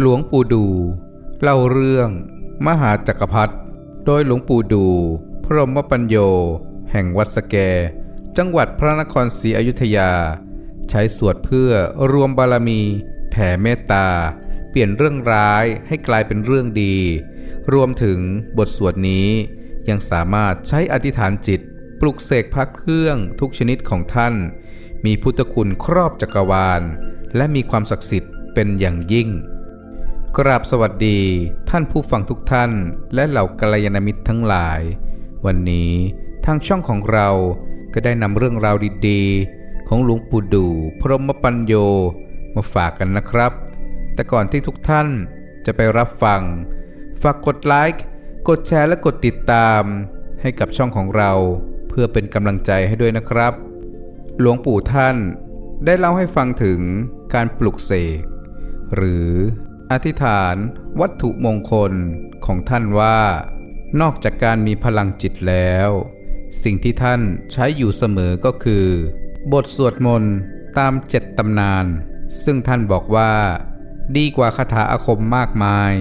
หลวงปู่ดู เล่าเรื่อง มหาจักรพรรดิโดยหลวงปู่ดู พรหมปัญโย แห่งวัดสแก จังหวัดพระนครศรีอยุธยา ใช้สวดเพื่อรวมบารมี แผ่เมตตา เปลี่ยนเรื่องร้ายให้กลายเป็นเรื่องดี รวมถึงบทสวดนี้ ยังสามารถใช้อธิษฐานจิต ปลุกเสกพักเครื่องทุกชนิดของท่าน มีพุทธคุณครอบจักรวาล และมีความศักดิ์สิทธิ์เป็นอย่างยิ่ง กราบสวัสดีท่านผู้ฟังทุกท่าน และเหล่ากัลยาณมิตรทั้งหลาย วันนี้ทางช่องของเราก็ได้นำเรื่องราวดีๆ ของหลวงปู่ดูพรหมปัญโยมาฝากกันนะครับ แต่ก่อนที่ทุกท่านจะไปรับฟัง ฝากกดไลค์กดแชร์และกดติดตาม ให้กับช่องของเรา เพื่อเป็นกำลังใจให้ด้วยนะครับ หลวงปู่ท่านได้เล่าให้ฟังถึงการปลุกเสกหรือ อธิษฐานวัตถุมงคลของท่านว่า นอกจากการมีพลังจิตแล้ว สิ่งที่ท่านใช้อยู่เสมอก็คือ บทสวดมนต์ตามเจ็ดตำนาน ซึ่งท่านบอกว่า ดีกว่าคาถาอาคมมากมาย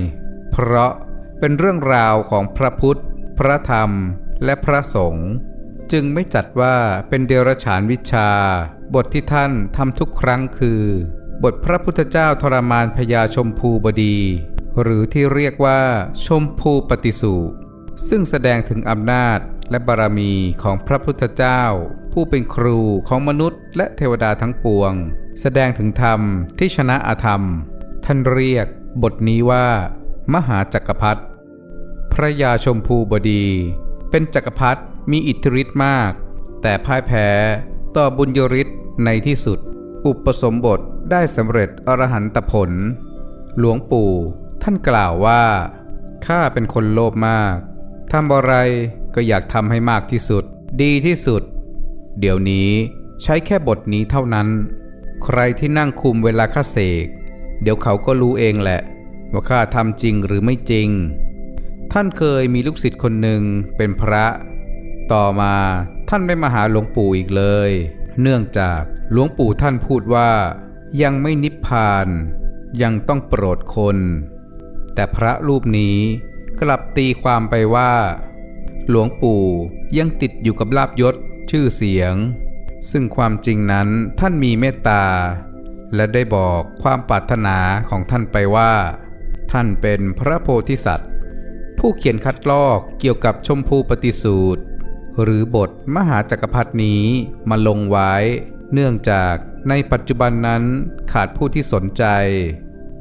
เพราะเป็นเรื่องราวของพระพุทธ พระธรรม และพระสงฆ์จึงไม่จัดว่าเป็นเดรัจฉานวิชา บทที่ท่านทำทุกครั้งคือ บทพระพุทธเจ้าทรมานพญาชมพูบดี หรือที่เรียกว่าชมพูปฏิสูซึ่งแสดงถึงอำนาจและบารมีของพระพุทธเจ้า ผู้เป็นครูของมนุษย์ และเทวดาทั้งปวง แสดงถึงธรรมที่ชนะอาธรรม ท่านเรียกบทนี้ว่า มหาจักรพรรดิพระยาชมพูบดี เป็นจักรพรรดิมีอิทธิฤทธิ์มาก แต่พ่ายแพ้ต่อบุญยฤทธิ์ในที่สุด อุปสมบทได้สำเร็จอรหันตผล หลวงปู่ท่านกล่าวว่า ข้าเป็นคนโลภมากทำอะไรก็อยากทำให้มากที่สุด ดีที่สุด เดี๋ยวนี้ใช้แค่บทนี้เท่านั้น ใครที่นั่งคุมเวลาข้าเสก เดี๋ยวเขาก็รู้เองแหละ ว่าข้าทำจริงหรือไม่จริง ท่านเคยมีลูกศิษย์คนหนึ่งเป็นพระ ต่อมาท่านไม่มาหาหลวงปู่อีกเลย เนื่องจาก หลวงปู่ท่านพูดว่า ยังไม่นิพพาน ยังต้องโปรดคน แต่พระรูปนี้กลับตีความไปว่า หลวงปู่ยังติดอยู่กับลาบยศชื่อเสียง ซึ่งความจริงนั้นท่านมีเมตตา และได้บอกความปรารถนาของท่านไปว่า ท่านเป็นพระโพธิสัตว์ ผู้เขียนคัดลอกเกี่ยวกับชมพูปฏิสูตรหรือบทมหาจักรพรรดินี้มาลงไว้ เนื่องจากในปัจจุบันนั้นขาดผู้ที่สนใจ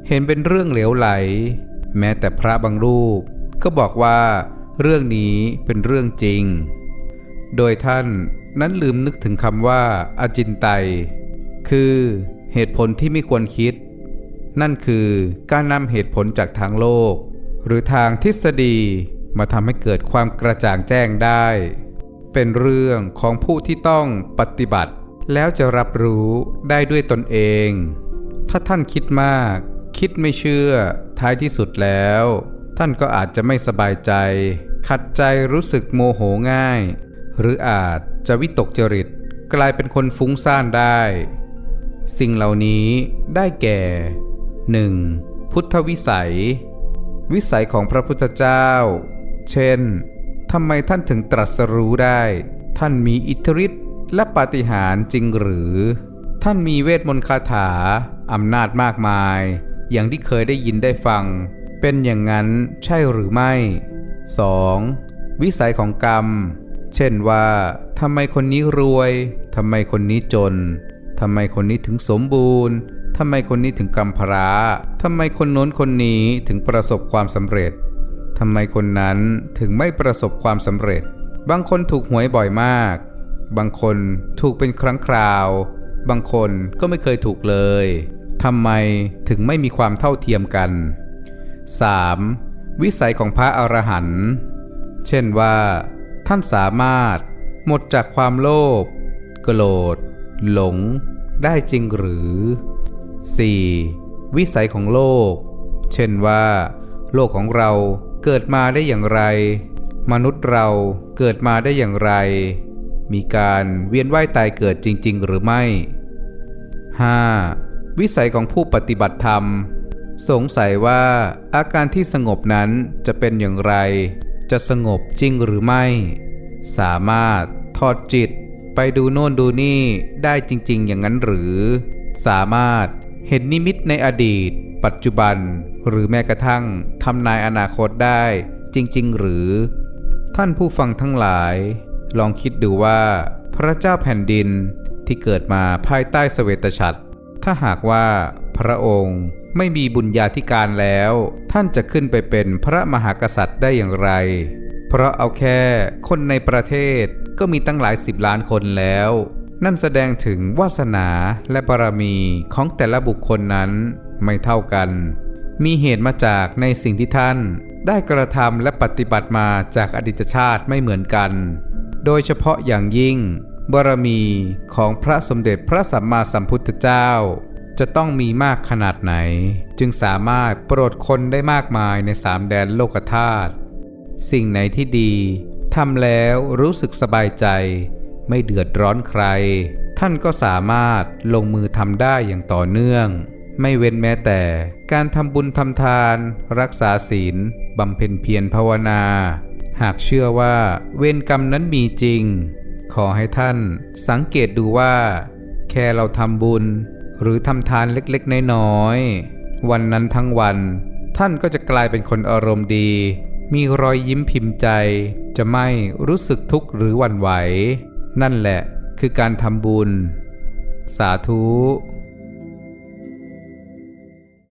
เห็นเป็นเรื่องเหลวไหล แม้แต่พระบางรูป ก็บอกว่าเรื่องนี้เป็นเรื่องจริง โดยท่านนั้นลืมนึกถึงคำว่าอาจินไตยคือเหตุผลที่ไม่ควรคิด นั่นคือการนำเหตุผลจากทางโลก หรือทางทฤษฎีมาทำให้เกิดความกระจ่างแจ้งได้ เป็นเรื่องของผู้ที่ต้องปฏิบัติ แล้วจะรับรู้ได้ด้วยตนเอง ถ้าท่านคิดมาก คิดไม่เชื่อ ท้ายที่สุดแล้ว ท่านก็อาจจะไม่สบายใจ ขัดใจรู้สึกโมโหง่าย หรืออาจจะวิตกจริต กลายเป็นคนฟุ้งซ่านได้ สิ่งเหล่านี้ได้แก่ 1. พุทธวิสัย วิสัยของพระพุทธเจ้า เช่นทำไมท่านถึงตรัสรู้ได้ ท่านมีอิทธิฤทธิ์ และปาฏิหาริย์จริงหรือ ท่านมีเวทมนต์คาถาอำนาจมากมาย อย่างที่เคยได้ยินได้ฟัง เป็นอย่างนั้นใช่หรือไม่ 2. วิสัยของกรรม เช่นว่าทำไมคนนี้รวยทำไมคนนี้จนทำไมคนนี้ถึงสมบูรณ์ทำไมคนนี้ถึงกำพร้าทำไมคนโน้นคนนี้ถึงประสบความสำเร็จทำไมคนนั้นถึงไม่ประสบความสำเร็จ บางคนถูกหวยบ่อยมาก บางคนถูกเป็นครั้งคราว บางคนก็ไม่เคยถูกเลยทำไมถึงไม่มีความเท่าเทียมกัน 3. วิสัยของพระอรหันต์เช่นว่า ท่านสามารถหมดจากความโลภโกรธหลง ได้จริงหรือ 4. วิสัยของโลก เช่นว่า โลกของเราเกิดมาได้อย่างไร มนุษย์เราเกิดมาได้อย่างไร มีการเวียนว่ายตายเกิดจริง ๆ หรือไม่ 5. วิสัยของผู้ปฏิบัติธรรม สงสัยว่าอาการที่สงบนั้นจะเป็นอย่างไร จะสงบจริงหรือไม่ สามารถทอดจิตไปดูโน่นดูนี่ได้จริง ๆ อย่างนั้นหรือ สามารถเห็นนิมิตในอดีต ปัจจุบัน หรือแม้กระทั่งทำนายอนาคตได้จริง ๆ หรือ ท่านผู้ฟังทั้งหลาย ลองคิดดูว่าพระเจ้าแผ่นดินที่เกิดมาภายใต้สเวตฉัตรถ้าหากว่าพระองค์ไม่มีบุญญาธิการแล้ว ท่านจะขึ้นไปเป็นพระมหากษัตริย์ได้อย่างไร เพราะเอาแค่คนในประเทศก็มีตั้งหลายสิบล้านคนแล้ว นั่นแสดงถึงวาสนาและบารมีของแต่ละบุคคลนั้นไม่เท่ากัน มีเหตุมาจากในสิ่งที่ท่านได้กระทำและปฏิบัติมาจากอดีตชาติไม่เหมือนกัน โดยเฉพาะอย่างยิ่ง บารมีของพระสมเด็จพระสัมมาสัมพุทธเจ้า จะต้องมีมากขนาดไหน จึงสามารถโปรดคนได้มากมายในสามแดนโลกธาตุสิ่งไหนที่ดีทำแล้วรู้สึกสบายใจ ไม่เดือดร้อนใคร ท่านก็สามารถลงมือทำได้อย่างต่อเนื่อง ไม่เว้นแม้แต่การทำบุญทำทาน รักษาศีลบำเพ็ญเพียรภาวนา หากเชื่อว่าเวรกรรมนั้นมีจริง ขอให้ท่านสังเกตดูว่า แค่เราทำบุญ หรือทำทานเล็กๆ น้อยๆ วันนั้นทั้งวัน ท่านก็จะกลายเป็นคนอารมณ์ดี มีรอยยิ้มพิมพ์ใจ จะไม่รู้สึกทุกข์หรือหวั่นไหว นั่นแหละคือการทำบุญ สาธุ